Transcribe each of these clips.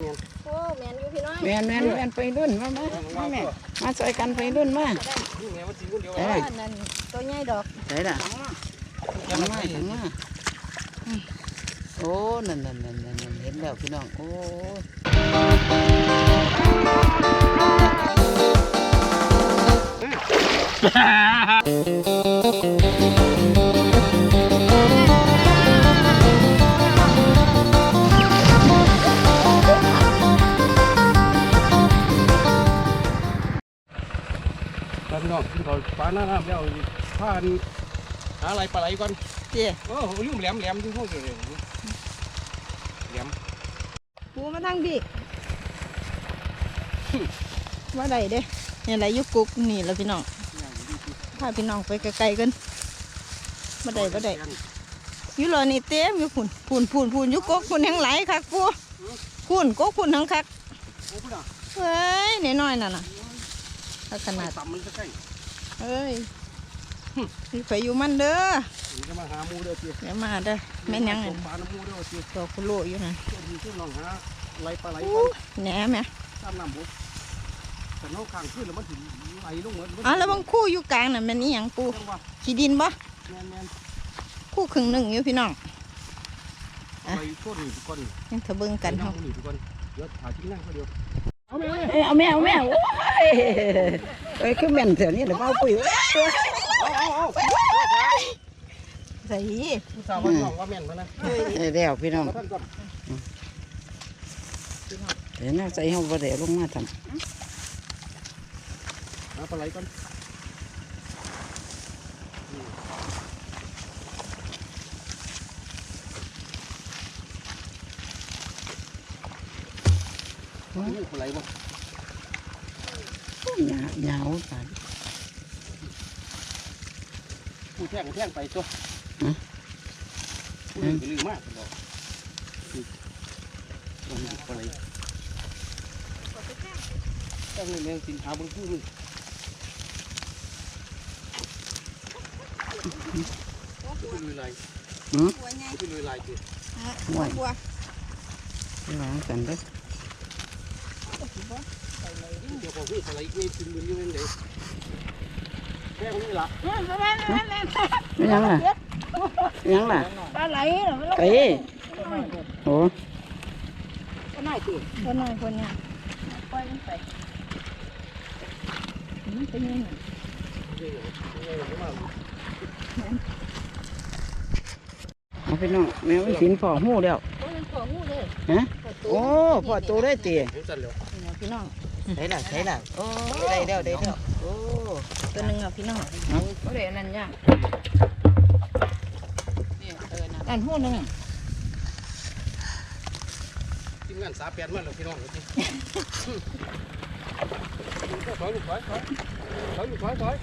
โอ้แมนอยู่พี่น้องแม่นแม่นแม่นไปรุ่นมามามาแม่มาช่วยกันไปรุ่นมานี่ไงว่าจริงคนเดียวเอ้ยนั่นตัวใหญ่ดอกไหนล่ะถังมาถังมาอืมโอ้นั่นนั่นนั่นนั่นนั่นเห็นแล้วพี่น้องโอ้ย พี่น้องพี่น้องปลาหน้าน้ำแล้วผ้านหาอะไรปลาไหลก่อนเจ๊โอ้ยุ่งแหลมแหลมที่พวกเดียวแหลมปูมาทั้งพี่ว่าไรเด้เนี่ยไรยุกุกนี่แล้วพี่น้องพาพี่น้องไปไกลๆกันมาได้มาได้ยู่รอนี่เต็มยู่พุ่นพุ่นพุ่นพุ่นยุกกุกพุ่นแห้งไหลายคักปูพุ่นกุกพุ่นทั้งคักโอ้พี่น้องเฮ้ยน้อยน่ะน่ะถ้าขนาดต่ำมันจะใกล้ เอ้ยมีไฟอยู่มันเด้อมันจะมาหามูเด้อเจี๊ยเดี๋ยวมาเด้อแม่นยังไงไงปลาน้ำมูเด้อเจี๊ยตัวคุโลอยู่นั่นดีขึ้นลองหาอะไรปลาไหลอู้ก่อนแหนแม่ตามน้ำบุแต่น้องข้างขึ้นแล้วมันถึงไหลลงเหมือนอ๋อแล้วบางคู่อยู่กลางน่ะแมันนี่ยังปูจังหวะขี้ดินบ่แมนแมนคู่ครึ่งหนึ่งอยู่พี่น้องไปช่วนี่ทุกคนยังเถอะเบิ่งกันเฮาเฮานี่ทุกคนเดี๋ยวหาที่นั่งเขาเดียวเอาแม่เอ้ยเอาแม่เอาแม่โอ้ย เอ้ยคือแม่นเสียนี่หรือเอาปุ๋ยเอ้ยเอาเอาเอาใส่ผู้สาวว่าน้องว่าแม่นมานะได้แล้วพี่น้องมาท่านก่อนเดี๋ยวน่าใจเฮาบ่ได้ลงมาทำหาปลาไหลก่อนนี่ปลาไหลบ่ห ยาหยาวปานผู้แท่งแท่งไปตัวฮะผู้ลืมลืมมากบอกนี่ปลาไหลตั้งในแมงสินหาบนผู้มือผู้ลุยลายหืมบัวใหญ่ผู้ลุยลายคือห่วยบัววางกันเด้อ เดี๋ยวพอพี่ปลาไหลไม่กินมือนี่เป็นไงแค่นี้ละไม่ยังล่ะไม่ยังล่ะปลาไหลเหรอมันไก่โอ้ก็น้อยติก็น้อยคนเนี่ยปล่อยมันไปมันเป็นยังไงเอาพี่น้องแม่ไม่สินพอหูแล้วโอ้ยของงูเลยฮะโอ้พอโตได้ตีเห็นสั่นแล้วพี่น้อง ใช่ล่ะใช่ล่ะโอ้ได้แล้วได้แล้วโอ้ตัวหนึ่งอะพี่น้องก็ได้นั่นย่างนี่เออนั่นอันหูหนึ่งทีมงานสาแปดมาแล้วพี่น้องถอยถอยถอยถอยถอยถอย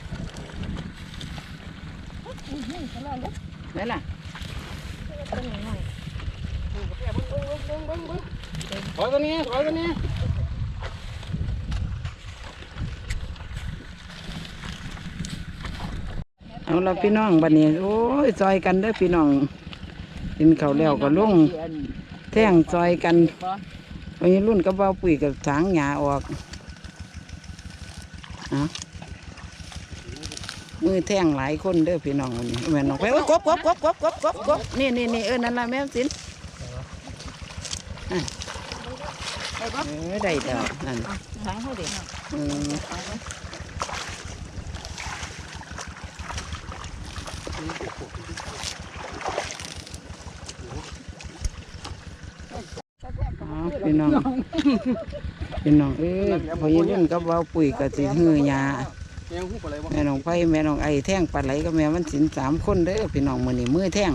ได้ล่ะตัวหนึ่งหน่อยถอยตัวนี้ถอยตัวนี้ เอาละพี่น้องบัดนี้ โอ้ยซอยกันเด้อพี่น้องกินข้าวแล้วก็ลงแท่งซอยกันวันนี้รุ่นก็เบาปุ๋ยกับถางหญ้าออกเอามือแท่งหลายคนเด้อพี่น้องวันนี้แม่น้องไปโอ้ยกบกบกบกบกบกบกบนี่นี่นี่เออนั่นละแม่สินอะเออได้แล้วนั่นหลังเขาเด็ก อืมเอา พี่น้องพี่น้องเอ้ยพอยืนกับเบาปุ๋ยกับสิหือยาแม่น้องไผ่แม่น้องไอแท่งปลาไหลกับแม่มันสินสามคนเด้อพี่น้องมือนี่มือแท่ง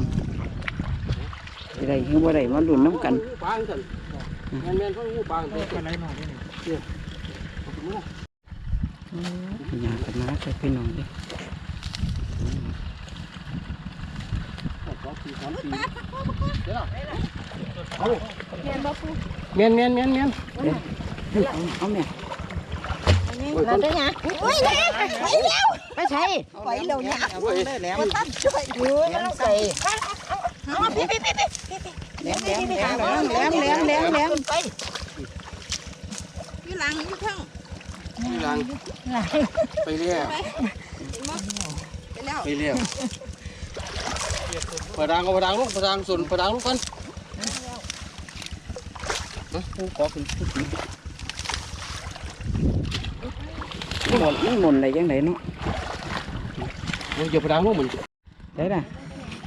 สิได้คือบ่ได้มาลุ้นน้ำกันบางสันแมนแมนเขาหูบางตัวอะไรหน่อยเนี่ยยากันมาใส่พี่น้องด้อสอาเดี๋ยวเอาแม่นบ่ปู แมนแมนแมนแมนเอาเอาแม่อันนี้เราได้ยังอุ้ยแม่ไปแล้วไปใช่ไปแล้วเนี่ยเอาได้แล้วมาตั้งช่วยอยู่ไม่ต้องใส่เอาพี่พี่พี่พี่แหลมแหลมแหลมแหลมแหลมแหลมแหลมไปหลังอยู่เทั้งที่หลังไปเรียไปแล้วไปเรียปะดังเอาปะดังลูกปะดังส่วนปะดังลูกกัน นะกูขอขึ้นพูดถึงมันหมนมันหมนอะไรยังไงเนาะเดี๋ยวปดังลูกมันได้ล่ะ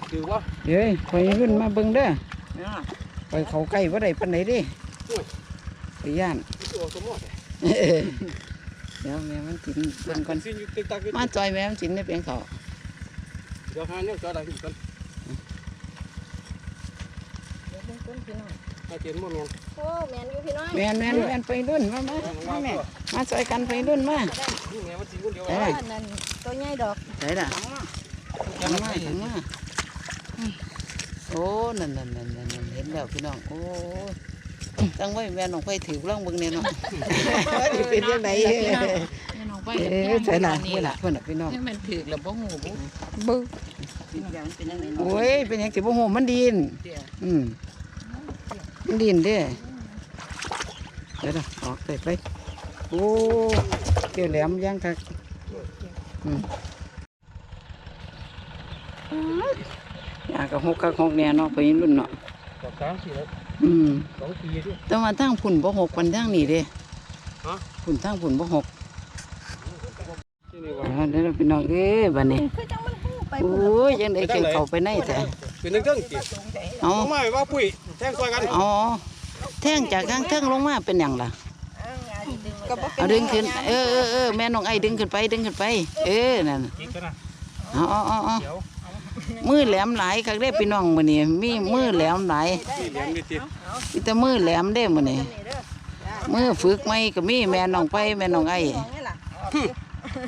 คือว่าเฮ้ยคอยรุ่นมาเบิ่งเด้อคอยเขาใกล้ว่าได้ปันไหนดิไปย่านเดี๋ยวแม่มันกินเบิ่งก่อนสิ้นมาจอยแม่มันกินได้เป็นเขาเดี๋ยวหาเนี่ยจอยไดอะไรกันเดี๋ยวเบิ่งต้นพี่น้องถ้าเจนมั่วเมีย โอ้แม่นอยู่พี่น้องแม่นแม่นแม่นไปรุ่นมามามาแม่มาจอยกันไปรุ่นมานี่แม่ว่าจริงคนเดียวเอ้บ้ายนนั่นตัวใหญ่ดอกใช่ล่ะถังมาถังมาโอ้นั่นนั่นนั่นนั่นนั่นเห็นแล้วพี่น้องโอ้จังไว้แม่น้องไปถือร่องเบิ่งเนี่ยเนาะเป็นยังไงเอ้ยใช่ล่ะนี่ล่ะเพื่อนน่ะพี่น้องให้มันถือแล้วบ่หูบ่บึ้เป็นยังไงโอ้ยเป็นหยังสิบ่ฮู้มันดินเดี๋ยวอืม มันดินเด้เดี๋ยวนะออกไปไปโอ้เกี่ยวแหลมยังคักอืมอยากกับหกคักหกแน่เนาะไปรุ่นเนาะสองสามสี่แล้วอืมสองปีด้วยแต่ว่าทางพุ่นบ่หกปันทางนี่เด้ฮะพุ่นทางพุ่นบ่หกที่นี่ว่าเอาเดี๋ยวเราพี่น้องเอ้ยบัดนี้คือจังมันหูไปโอ้ยยังได้เกี่ยวเข้าไปในแต่เป็นเรื่องเรื่องจีเอาต้องมาว่าปุ้ยแท่งซอยกันอ๋อแท่งจากข้างเทิงลงมาเป็นหยังล่ะก็บ่เอาดึงขึ้น เออเออเออแม่น้องไอ้ดึงขึ้นไปดึงขึ้นไป เออนั่นน่ะจิกกันนะเอาเอาเอาเอาเดี๋ยวมือแหลมหลายคักเด้พี่น้องมื้อนี้มีมือแหลมหลายที่เลี้ยงนี่จีมีแต่มือแหลมเด้มื้อนี้มือฝึกใหม่ก็มีแม่น้องไปแม่น้องไอ้ของนี่ล่ะ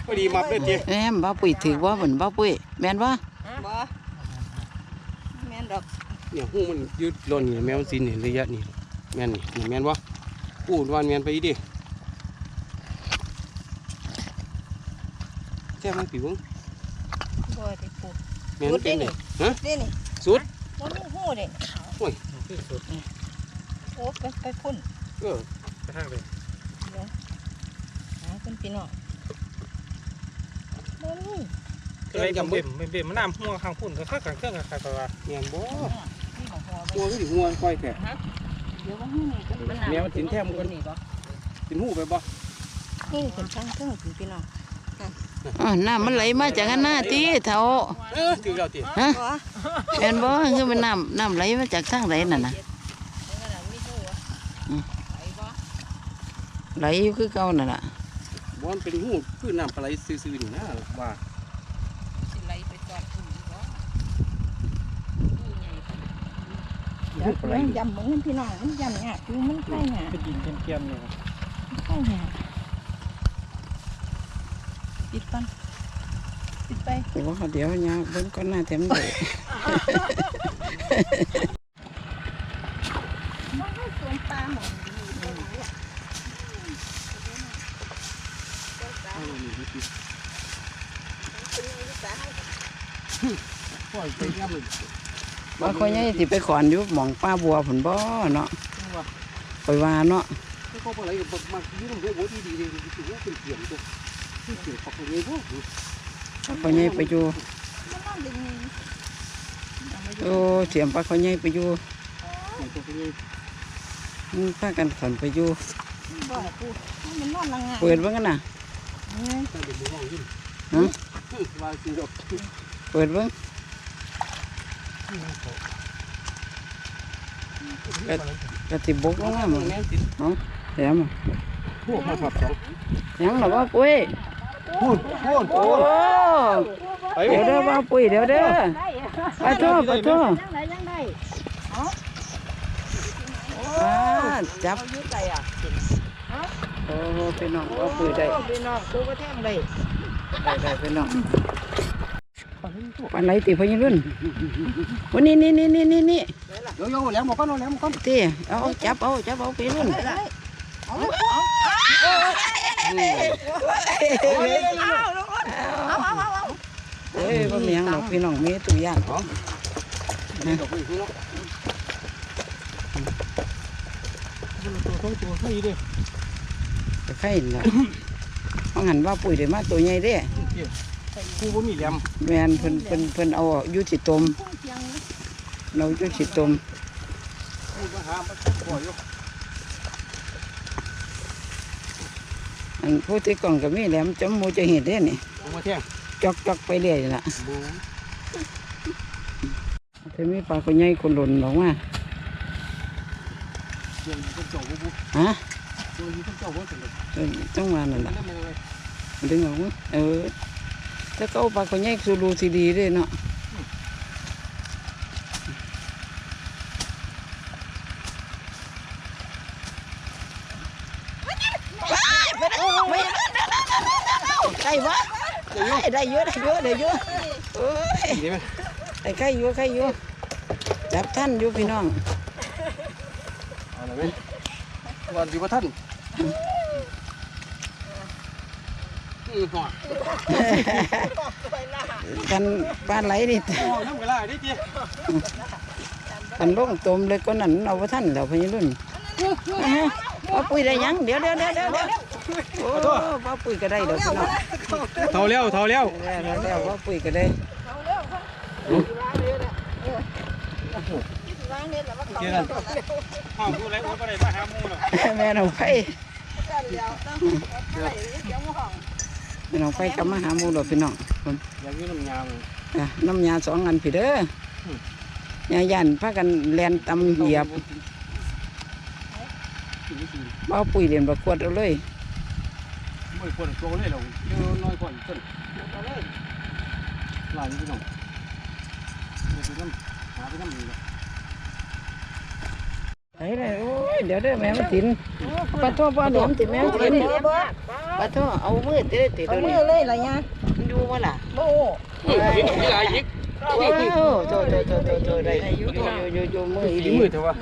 พอดีมาเลยจีแม่นบ่ปุ้ยถือว่าเหมือนบ่ปุ้ยแม่นบ่บ่แม่นดอก เนี่ยหูมันยืดล่นนี่แมวสินนี่ระยะนี่แม่นนี่นี่แม่นวะพูดวันแม่นไปอีดิแค่มันผิวบ่ได้ปลูกแม่นเป็นเลยฮะนี่นี่สุดบ่มีหูเด้โอ้ยโอ้ไปไปพุ่นเออไปทางเลยหาเป็นพี่น้องบ่มี ก็เลยจำเบิ่มเบ็มมันน้ำหัวข้างพุ่นก็ข้างกลางเครื่องกับใครก็ว่าแม่นบ่นี่ ของหัวหัวก็สิหัวค่อยแท้เดี๋ยวว่าหูนี่ก็มันแม่มันสินแท้มันก็สินหูไปบ่นี่ขึ้นทางเครื่องถึงพี่น้องอ๋อน้ำมันไหลมาจากอันหน้าติเฒ่าเออถือแล้วติฮะบ่แม่นบ่คือมันน้ำน้ำไหลมาจากทางไหนนั่นน่ะมีหูอะไหลอยู่คือเก่านั่นล่ะบ่มันเป็นหูคือน้ำปลาไหลซื่อๆนี่นะว่า สิไหลไปจอดพุ่นบ่ เดี๋ยวมันยำมึงพี่น้องมันยำยากอยู่มันใช่หยาเป็นดินเทียมๆเนี่ยใช่หยาปิดก่อนปิดไปโอ้เดี๋ยวยาเบิ่งก่อนหน้าแถมได้มันให้สวนปลาหมดค่อยไปย่ำเลย ว่าเขาใหญ่สิไปขอนอยู่หม่องป้าบัวผุนบ่เนาะไปว่าเนาะคือเขาปลาไหลก็มาอยู่นำหัวดีๆเลยถือว่าเป็นเสียงตัวเสียงเขาเลยบ่เขาใหญ่ไปอยู่มันนอนดึงโอ้เสียมปลาเขาใหญ่ไปอยู่ตัวเป็นอืมพากันขอนไปอยู่บ่อยกูมันนอนลังงานเปิดเบิ่งกันน่ะตั้งเป็นห้อง ยิ่งฮะว่าสิดอกเปิดเบิ่งกะกะติบกลงมาหมดแม่สิแหลมอะพวกมาขับสองยังหรอว่าปุ้ยพูดพูดโอ้ไปเดี๋ยวเด้อว่าปุ้ยเดี๋ยวเด้อไปโทษไปโทษยังไงยังไงอ่าจับยืดใจอะโอ้พี่น้องว่าปุ้ยได้พี่น้องกูก็แท่งได้ได้ได้พี่น้อง ปันไหนติพยังรุ่นวันนี้นี่นี่นี่นี่นี่โยโย่แล้วหมอก้อนแล้วหมอก้อนตีเอาเอาจับเอาจับเอาไปรุ่นเอาเอาเอาเอาเอาเอ้ยบ่มีหยังหรอกพี่น้องมีตัวอย่างนี่ดอกนี่เนาะตัวท้องตัวให้ดิตะไคร้นี่ล่ะเอาหันว่าปุ๋ยได้มาตัวใหญ่เด้ กูบ่มีแหลมแมนเพิ่นเพิ่นเพิ่นเอาอยู่สิตมเราอยู่สิตมกูมาหามาบ่อยู่อันผู้ที่กล่องก็มีแหลมจำหมูจะเห็นได้นี่กูมาแท่งจอกจอกไปเรื่อยล่ะบูถ้ามีปลาก็ใหญ่คนหล่นออกมาเสียงอยู่เจ้าบ่บูฮะเสียงอยู่เจ้าบ่ถึงเลยเออจังหวะนั่นล่ะเล่นเลยดึงออกมาเออ ถ้าเขาเอาปลาก็ใหญ่สูรูสีดีเด้เนาะได้วะได้ได้เยอะได้เยอะได้เยอะเอ้ได้ใครอยู่ใครอยู่จับท่านอยู่พี่น้องอาละไหมวันดีว่าท่าน อือหอดกันปลาไหลนี่โอ้น้ำกระไรนี่จีกันลงตมเลยก็นั่นเอาไว้ท่านแล้วพี่รุ่นป้าปุ๋ยได้ยังเดี๋ยวเดี๋ยวเดี๋ยวเดี๋ยวเดี๋ยวโอ้ป้าปุ๋ยก็ได้ดอกพี่น้องเท่าแล้วเท่าแล้วแล้วแล้วแล้วป้าปุ๋ยก็ได้เกี่ยนห้องกูอะไรกูก็ได้มาหามูหรอกแม่น้องไฟ แม่น้องไฟกลับมาหาหมูดอกพี่น้องอย่างนี้น้ำยาอะน้ำยาสองอันพี่เด้อยายันพากันแลนตำเหยียบป้าปุ๋ยเรียนประกวดเอาเลยไม่ควรโตเลยเราเยอะน้อยกว่าต้นลายนี้พี่น้องไปน้ำหาไปน้ำนี่ ไอ้เลยโอ้ยเดี๋ยวเด้อแม่มันตินปลาท่อปลาเหลี่ยมติแม่มันตินปลาท่อเอามือติดติดเอาตัวมืนี้อเลยล่ะยะมันอยู่มาล่ะโอ้มีหลายยิกว้าวโจโจโจโจโจได้อยู่อยู่อยู่อยู่มืออีดีดีมือเถอะวะ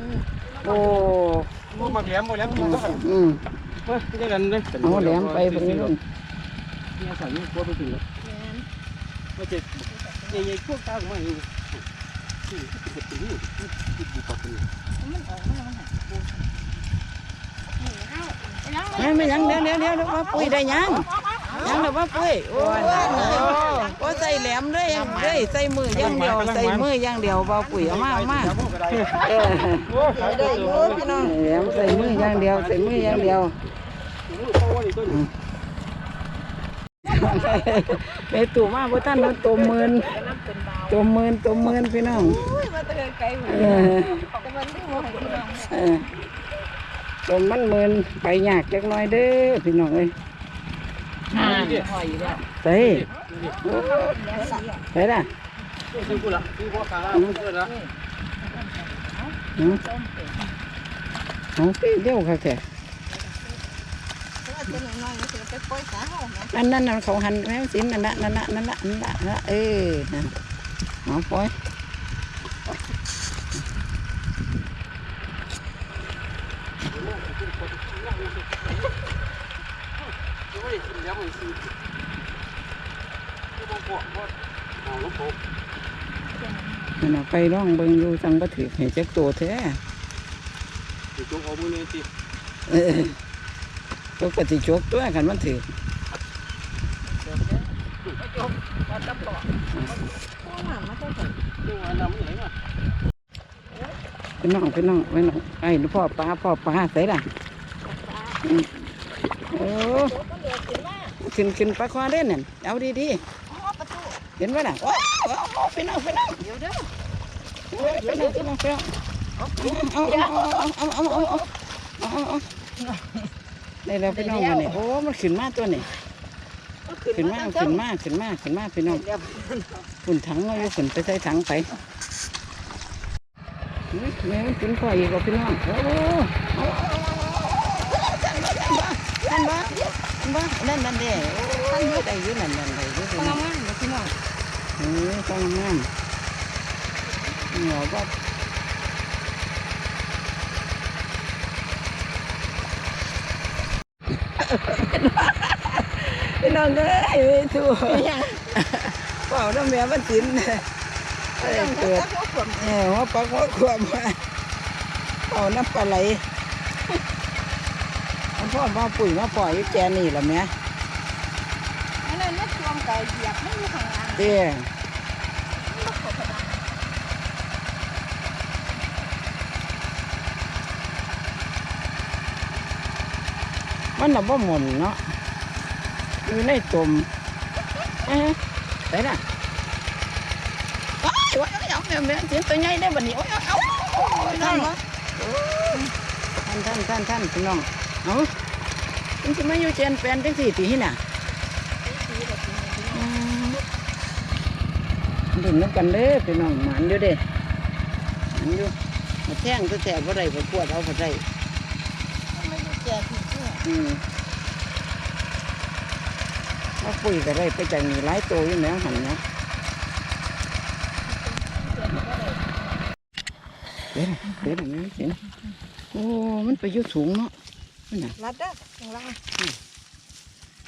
โอ้บ่มาแหลมบ่แหลมอืกินมก็อืมเฮ้ยไม่ได้กันเลยเอาแหลมไปพวกนี้รุ่นนี่สั่งนี่กลัวไปถึงแล้วไม่เจ็บใหญ่ๆพวกตาของมันอยู่ ไม่ไม่ยังเดี๋ยวเดี๋ยวเดี๋ยวว่าปุ้ยได้ยังยังเดี๋ยวว่าปุ้ยโอ้ยโอ้ใส่แหลมเลยเลยใส่มืออย่างเดียวใส่มืออย่างเดียวว่าปุ้ยเอามาเอามาเออได้อยู่พี่น้องแหลมใส่มืออย่างเดียวใส่มืออย่างเดียวไปตู่มาบ่ท่านมันตัวมืน ตัวมืนตัวมืนพี่น้องอุ้ยมาตะเกินไกลหุ่นเออแต่มันไม่หัวให้พี่น้องเออตัวมันมืนไปยากจักหน่อยเด้อพี่น้องเอ้ยหอยอยู่แล้วใส่ใส่ละซื้อกูละซื้อพวกขาซื้อละหือเอาไปเดี๋ยวค่ะแกเพราะว่าเจ้าน้อยๆมันจะไปปล่อยสาเฮานะอันนั้นน่ะเขาหันแม่สินนั่นละนั่นละนั่นละนั่นละนั่นละเออนั่นาปอยมันเอาไปร่องเบิงดูจังบ่ถือเห็นเจ๊กตัวแท้ถือจกเอามือเลยสิอก็ะติจกตัวกันมันถือ โอ้น้ำมาตั้งแต่ดูอันน้ำมันไหลมาพี่น้องพี่น้องพี่น้องไอ้ลูกพ่อปลาพ่อปลาใส่ละอืมโอ้ขึ้นขึ้นปลาคอเล่นน่ะเอาดีดีเห็นไหมน่ะว้าวว้าวว้าวพี่น้องพี่น้องเดี๋ยวเด้อพี่น้องพี่น้องพี่น้องเอาเอาเอาเอาเอาเอาเอาเอาเอาได้แล้วพี่น้องมาเนี่ยโอ้มันขึ้นมาตัวนี่ ขึ้นมาขึ้นมาขึ้นมาขึ้นมาพี่น้องขุนถังเอาอยู่ขุนไปใส่ถังไปอุ๊ยแม่มันกินข้าวอีกแล้วพี่น้องโอ้ท่านบ้าท่านบ้านั่นนั่นเด้ท่านอยู่ได้อยู่นั่นนั่นได้อยู่พี่น้องงามๆนะพี่น้องเออต้องงามเหนียวบ่พี่น้ องเอ้ยไม่ถูกเปล่าน้ำแม่มันสินเอ้ยเกิดเออหัวปักหัวขวบมาเอาน้ำปลาไหลเอาพ่อมาปุ๋ยมาปล่อยอยู่แกนี่ล่ะแม่อันนั้นมันรวมไก่เหยียบไม่อยู่ข้างล่างเด้มันน่ะบ่หมุนเนาะ อยู่ในตุ่มเอ๊ะไปน่ะโอ้ยโอ้ยเอาแม่แม่เสียตัวใหญ่ได้บัดนี้โอ้ยเอาเอาโอ้ยนั่นท่านท่านท่านท่านพี่น้องเอ้ามันจะมาอยู่เจนแปนจังสี่ปีน่ะดินน้ำกันเด้อพี่น้องหมันอยู่เด้หมันอยู่มาแท่งตัวแสบว่าไรบ่ปวดเอาบ่ไรมันอยู่แก่ผิด เนี่ยอืมมาปุ๋ยก็ได้ไปจากนี่หลายตัวอยู่แม่หันเนาะเด้อเด้อนี่สิโอ้ มันไปอยู่สูงเนาะนั่นน่ะรัดเด้อข้างล่าง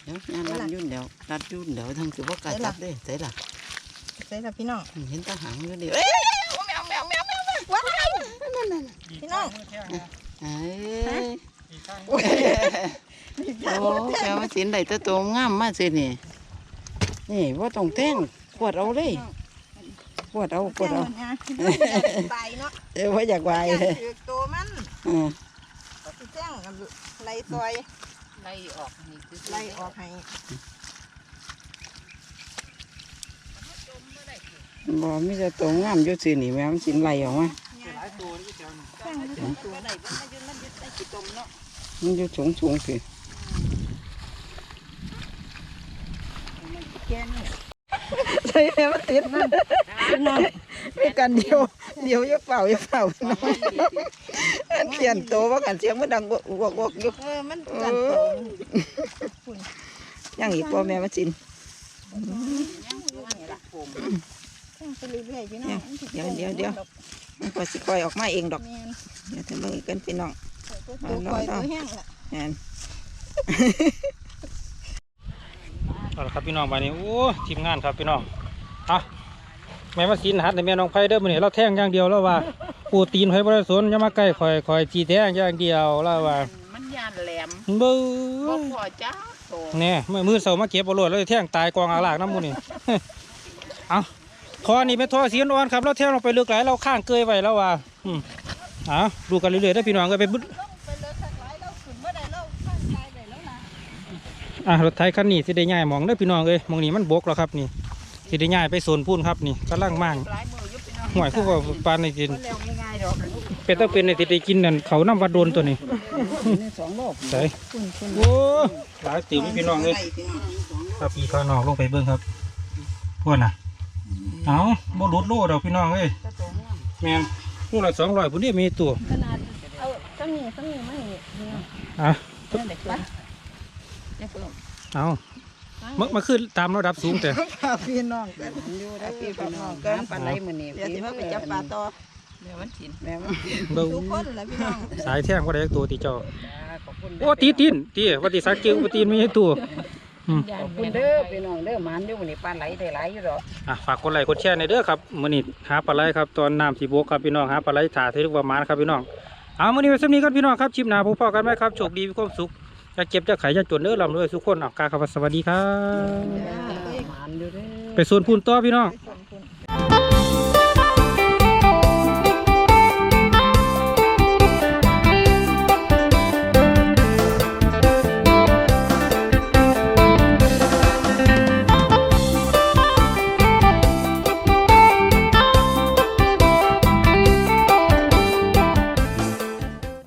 เดี๋ยวงานรัดยุ่นเดี๋ยวรัดยุ่นเดี๋ยวทางสิบ่กล้าจับเด้ใส่ล่ะใส่ละพี่น้องเห็นตาหางอยู่ดิเอ้ยแมวแมวแมวแมวแมวว้ายพี่น้องเอ้ยอีกข้าง โอ้แปลว่าสินได้แตัวตัวงามมากสินี่ นี่ว่าต้องแท่งปวดเอาเลยปวดเอาปวดเอาตายเนาะเออว่าอยากวายอยากเลยถือตัวมันอืมก็สิแจ้งกันไล่ซอยไล่ออกนี่คือไล่ออกให้บ่มีแต่ตัวงามอยู่สินี่แม่มันสินไหลออกมา หลายตัวนี่เจ้าแจ้งมันอยู่ตัวได้มันยืนมันยืนได้กี่ตมเนาะมันอยู่สูงสูงสิแก่นี่ใส่แล้วมันติดนั่นพี่น้องมีกันเดียวเดียวย่าเป่าย่าเป่าน้องอันเขียนโตว่ากันเสียงมันดังวกวกวอกอยู่เออมันกันโตยังอีกพ่อแม่มาจินยังอยู่นี่ล่ะผมแจ้งไปเรื่อยๆพี่น้องเดี๋ยวเดี๋ยวเดี๋ยว มันก็สิปล่อยออกมาเองดอกแม่นเดี๋ยวทำมือกันพี่น้องตัวปล่อยตัวแห้งละแม่นเอาละครับพี่น้องมานี่โอ้ทีมงานครับพี่น้องอะแม่มาสินหัดในแม่น้องไผ่เด้อมื้อนี้เราแท่งอย่างเดียวแล้วว่าปูตีนไผ่บ่ได้สนอย่ามาใกล้ข่อยข่อยจีแท่งอย่างเดียวแล้วว่ามันยานแหลมเบ้บ่อพอจ้าโตแน่เมื่อมือเสามาเก็บเอาโลดแล้วแท่งตายกองอาลากน้ำมูนี่เอา คอนี่เป็นท่อสีอ่อนๆครับเราแท่งลงไปลึกหลายเราข้างเกยไว้แล้วว่าอืมเอาดูกันเรื่อยๆได้พี่น้องก็ไปบึ้ดไปเลยสักหลเราขึ้นบ่ได้เราข้างตายได้แล้วนะอะรถไถคันนี้สิได้ง่ายหมองได้พี่น้องเอ้ยหมองนี้มันบกแล้วครับนี่สิได้ง่ายไปโซนพุ่นครับนี่กำลังมั่งห่วยคู่ว่าปาในกินบ่แล้วเป็นต้องเป็นในติดกินนั่นเขาน้ำวัดโดนตัวนี่สองโลกใส่โอ้หลายติ๋วพี่น้องเลยครับพี่ข้างนอกลงไปเบิ้งครับพวกน่ะ เอาบ่ลดโลดอกพี่น้องเอ้ยแมนลูกละสองร้อยพุ่นนี่มีตัวขนาดเอาสมีสมีมานี่พี่น้องอะเด็กเพิ่นเด็กเพิ่นเอามามาขึ้นตามระดับสูงแต่พาพี่น้องกันอยู่ได้พี่พี่น้องหาปลาไหลมื้อนี้เดี๋ยวสิพาไปจับปลาต่อเดี๋ยวมันชินแม่ว่าเบิ้งทุกคนแหละพี่น้องสายแท่งว่าได้ตัวตีเจ้าขอบคุณโอ้ตีตีนตีว่าตีสักเกียวว่าตีนไม่ใช่ตัวอืม ขอบคุณเด้อพี่น้องเด้อหมันอยู่มื้อนี้ปลาไหลได้หลายอยู่ดอกอะฝากกดไลค์กดแชร์ในอยเด้อครับมื้อนี้หาปลาไหลครับตอนน้ำสีบกครับพี่น้องหาปลาไหลถ่าที่เรียกว่าหมานครับพี่น้องเอามื้อนี้ไว้สำนี้กันพี่น้องครับชิมหนาพบกันไหมครับโชคดีมีความสุขจะเก็บจะขายจะจนเด้อลำด้วยทุกคนเอากล่าวคำว่าสวัสดีครับ หมันอยู่เด้อ ไปส่วนพูนต่อพี่น้อง ไป